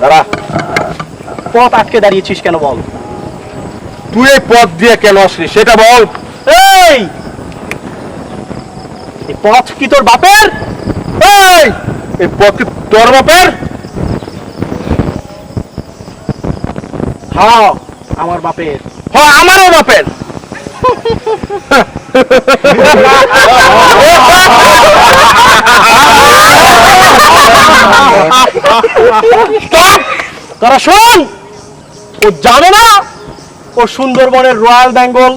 দাঁড়া। পথ আটকে দাঁড়িয়েছিস কেন বল? তুই এই পথ দিয়ে কেন আসলি সেটা বল। এই! এই পথ কি তোর বাপের? এই! এই পথ কি তোর বাপের? হ্যাঁ আমার বাপের। হ্যাঁ আমারও বাপের। তোরা শোন ও জানে না ও সুন্দরবনের রয়্যাল বেঙ্গল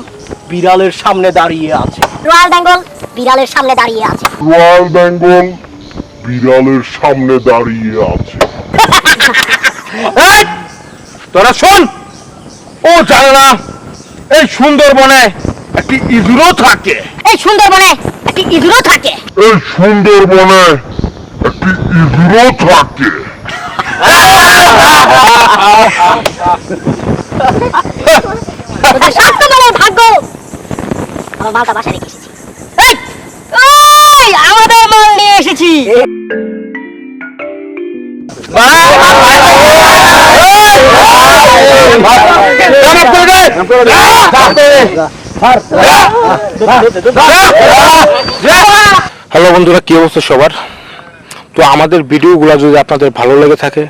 বিড়ালের সামনে দাঁড়িয়ে আছে। রয়্যাল বেঙ্গল বিড়ালের সামনে দাঁড়িয়ে আছে। রয়্যাল বেঙ্গল বিড়ালের সামনে দাঁড়িয়ে আছে। তোরা শোন ও জানে না এই সুন্দরবনে একটি ইঁদুরও থাকে। এই সুন্দরবনে একটি ইঁদুরও থাকে। এই সুন্দরবনে হ্যালো বন্ধুরা কি অবস্থা সবার? তো আমাদের ভিডিওগুলো যদি আপনাদের ভালো লেগে থাকে,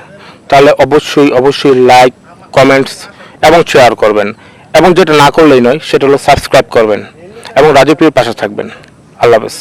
তাহলে অবশ্যই অবশ্যই লাইক কমেন্টস এবং শেয়ার করবেন। এবং যেটা না করলেই নয়, সেটা হলো সাবস্ক্রাইব করবেন। এবং রাজপ্রিয়র পাশে থাকবেন। আল্লাহ হাফেজ।